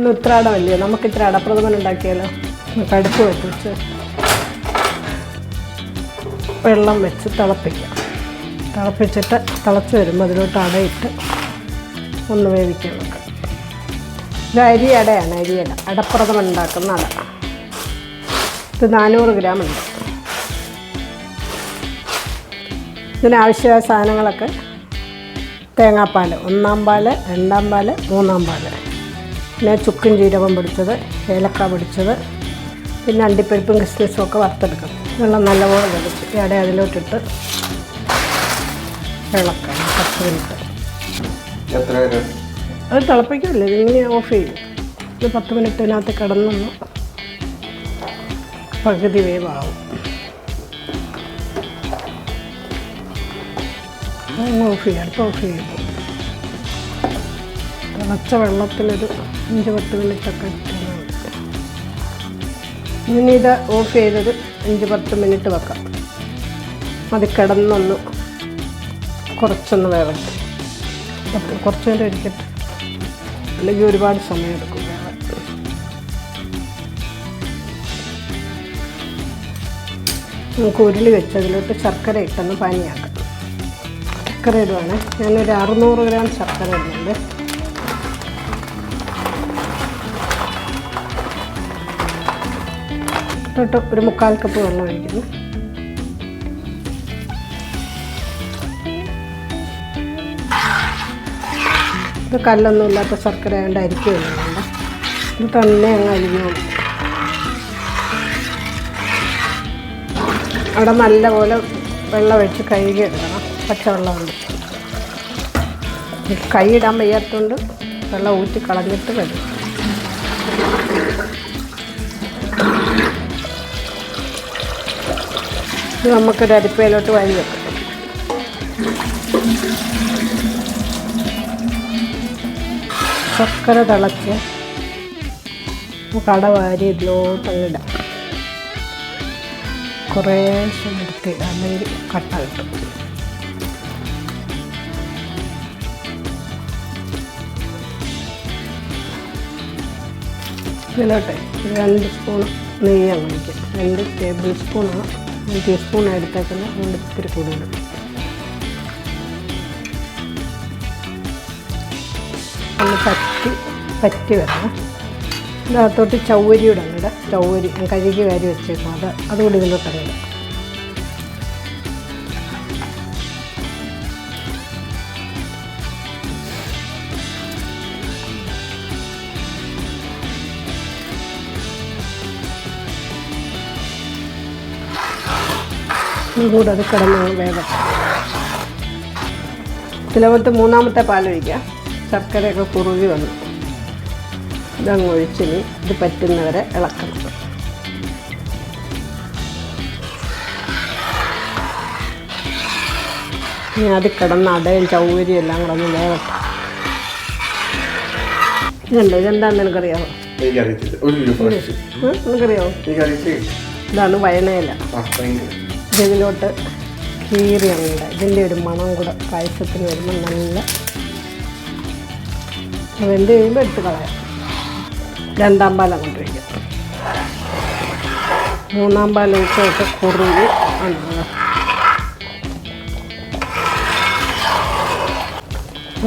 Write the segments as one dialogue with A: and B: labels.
A: ഇന്ന് ഉത്രാടമല്ലേ നമുക്ക് ഇത്ര അടപ്രഥമൻ ഉണ്ടാക്കിയാലോ? കടുപ്പ് വെച്ച്. വെള്ളം വെച്ച് തിളപ്പിക്കാം. തിളപ്പിച്ചിട്ട് തിളച്ച് വരുമ്പോൾ അതിലോട്ട് അടയിട്ട് ഒന്ന് വേവിക്കാൻ വെക്കാം ഇത് അരിയടയാണ് അരിയട അടപ്രഥമൻ ഉണ്ടാക്കുന്ന അട. ഇത് നാനൂറ് ഗ്രാം ഉണ്ട്. ഇതിനാവശ്യമായ സാധനങ്ങളൊക്കെ തേങ്ങാപ്പാൽ ഒന്നാം പാൽ രണ്ടാം പാൽ മൂന്നാം പാൽ. പിന്നെ ചുക്കും ജീരകം പൊടിച്ചത് ഏലക്ക പൊടിച്ചത് പിന്നെ അണ്ടിപ്പരിപ്പും കിസ്മിസും ഒക്കെ വറുത്തെടുക്കണം. വെള്ളം നല്ലപോലെ തിളച്ച് അട അതിലോട്ടിട്ട് ഇളക്കാം പത്ത് മിനിറ്റ്. അത് തിളപ്പിക്കില്ല ഇതിങ്ങനെ ഓഫ് ചെയ്യും. ഇത് പത്ത് മിനിറ്റിനകത്ത് കിടന്നൊന്ന് പകുതി വേവാകും ഓഫ് ചെയ്യാം അടുത്ത് ഓഫ് ചെയ്യും. തിളച്ച വെള്ളത്തിലൊരു അഞ്ച് പത്ത് മിനിറ്റൊക്കെ ഇട്ടാൽ മതി ഇനി ഇത് ഓഫ് ചെയ്തത് അഞ്ച് പത്ത് മിനിറ്റ് വെക്കാം. അത് കിടന്നൊന്ന് കുറച്ചൊന്ന് വേവട്ടെ. കുറച്ച് നേരം ഇരിക്കട്ടെ. അല്ലെങ്കിൽ ഒരുപാട് സമയം എടുക്കും. വേവാൻ നമുക്ക് ഉരുളി വെച്ച് അതിലോട്ട് ശർക്കര ഇട്ടൊന്ന് പാനിയാക്കാം. ശർക്കര ഇടുവാണ്. ഞാനൊരു അറുന്നൂറ് ഗ്രാം ശർക്കര ഇടുന്നുണ്ട്. ഇട്ടിട്ട് ഒരു മുക്കാൽ കപ്പ് വെള്ളം ഒഴിക്കുന്നു. ഇത് കല്ലൊന്നും ഇല്ലാത്ത ശർക്കര കൊണ്ട് അരിക്കുകയൊന്നും വേണ്ട ഇത് തന്നെ അങ്ങ് അരിഞ്ഞോളും അവിടെ നല്ലപോലെ വെള്ളം വെച്ച് കഴുകി എടുക്കണം. പച്ചവെള്ളം കൊണ്ട് കൈ ഇടാൻ വയ്യാത്തതുകൊണ്ട് വെള്ളം ഊറ്റി കളഞ്ഞിട്ട് വരും ഇത് നമുക്കൊരു അരിപ്പയിലോട്ട് വഴി വെക്കാം. ശർക്കര തിളച്ച് കട വാരി ഇതിലോട്ട് കുറേ നിർത്തിയിടാം അല്ലെങ്കിൽ കട്ട കിട്ടും ഇതിലോട്ടെ രണ്ട് സ്പൂൺ നെയ്യാണ് വേണ്ടിക്കും രണ്ട് ടേബിൾ സ്പൂണാണ് ഒരു ടീസ്പൂൺ എടുത്തേക്കുന്നത് അതുകൊണ്ട് ഇത്തിരി കൂടുതൽ ഒന്ന് പറ്റി പറ്റി വരണം. ഇതിനകത്തോട്ട് ചൗവരിയുടെ ഇടാം. ചൗവരി കഴുകി വാരി വെച്ചേക്കും. അത് അതുകൂടി ഇതിലോട്ട് ഇടാം. കൂടെ അത് കിടന്ന് വേഗം. ഇതിലകത്ത് മൂന്നാമത്തെ പാൽ പാലൊഴിക്കാം ശർക്കരയൊക്കെ കുറുകി വന്നു. ഇതങ്ങ് ഒഴിച്ചിനി ഇത് പറ്റുന്നവരെ ഇളക്കണം. ഇനി അത് കിടന്ന് അടയും ചൗകര്യം എല്ലാം കിടന്ന് വേവട്ടെ ഇതുണ്ട്? ഇതെന്താന്ന് എനിക്കറിയാമോ
B: എനിക്കറിയത്തില്ല.
A: ഇതാണ് വയനയില ഇതിലോട്ട് കീറി അങ്ങോട്ട് ഇതിന്റെ ഒരു മണം കൂടെ പായസത്തിന് വരുമ്പോൾ നല്ല വെന്ത് കഴിയുമ്പോൾ എടുത്ത് കളയാം. രണ്ടാം പാൽ അങ്ങോട്ട് ഒഴിക്കാം. മൂന്നാം പാൽ ഒഴിച്ചിട്ട് കുറുകി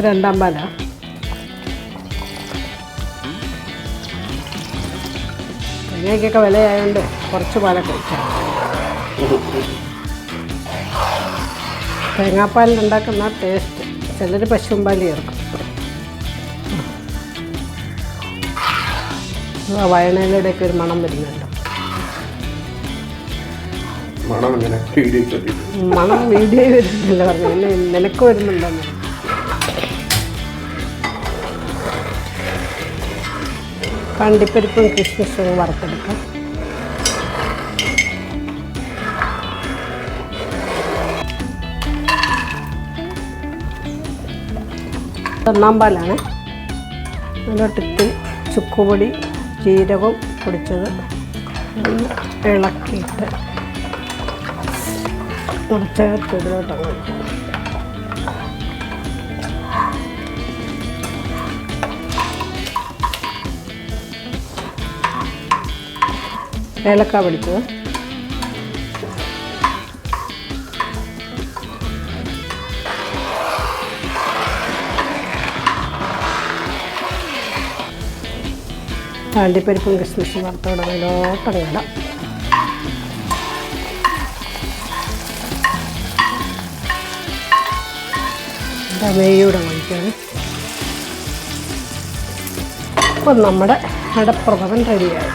A: രണ്ടാം പാലാ. തേങ്ങയ്ക്കൊക്കെ വിലയായതുകൊണ്ട് കുറച്ച് പാലൊക്കെ ഒഴിക്കാം. തേങ്ങാപ്പാലിൽ ഉണ്ടാക്കുന്ന ടേസ്റ്റ് ചിലർ പശുവും പാൽ ചേർക്കും. ആ വയണയിലൂടെയൊക്കെ ഒരു മണം വരുന്നുണ്ട്
B: മണം ഇങ്ങനെ വീഡിയോ
A: മണം വീഡിയോ വരുന്നില്ല പറഞ്ഞു. പിന്നെ നിനക്ക് വരുന്നുണ്ടെന്ന് കണ്ടിപ്പരിപ്പും കിസ്മിസും വറുത്തെടുക്കാം. ഒന്നാമ്പാലാണ് അതിലോട്ടിത്തിരി ചുക്കുപൊടി ജീരകം പൊടിച്ചത്. ഇളക്കിയിട്ട് ചേർത്ത് ഇതിലോട്ട് ഏലക്ക പിടിച്ചത്. അണ്ടിപ്പരിപ്പും കിസ്മിസും വറുത്തോടങ്ങിലോട്ടം ഇടാം നെയ്യൂടെ ഒഴിക്കാണ് അപ്പം നമ്മുടെ അടപ്രഥമൻ റെഡിയായി.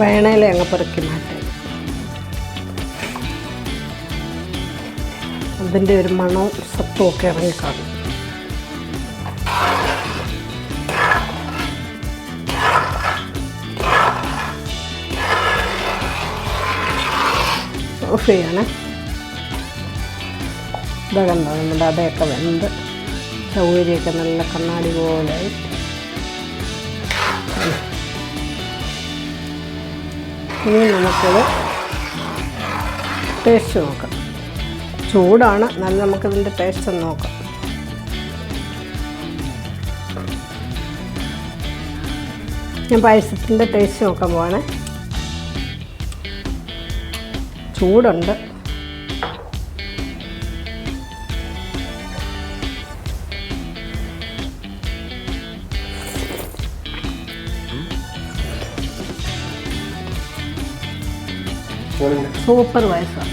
A: വേണേലെ അങ്ങ് പെറുക്കി മാറ്റാം. അതിന്റെ ഒരു മണവും സത്തും ഒക്കെ ഇറങ്ങിക്കാണും ഓഫ് ചെയ്യണേ. ഇതാ കണ്ടോ നമ്മുടെ അതയൊക്കെ വെന്ത് ചൗരിയൊക്കെ നല്ല കണ്ണാടി പോലെ ഇനി നമുക്കത് ടേസ്റ്റ് നോക്കാം. ചൂടാണ്. എന്നാലും നമുക്കിതിന്റെ ടേസ്റ്റ് ഒന്ന് നോക്കാം. ഞാൻ പായസത്തിന്റെ ടേസ്റ്റ് നോക്കാൻ പോവാണ്. ചൂടുണ്ട്. സൂപ്പർ പായസം.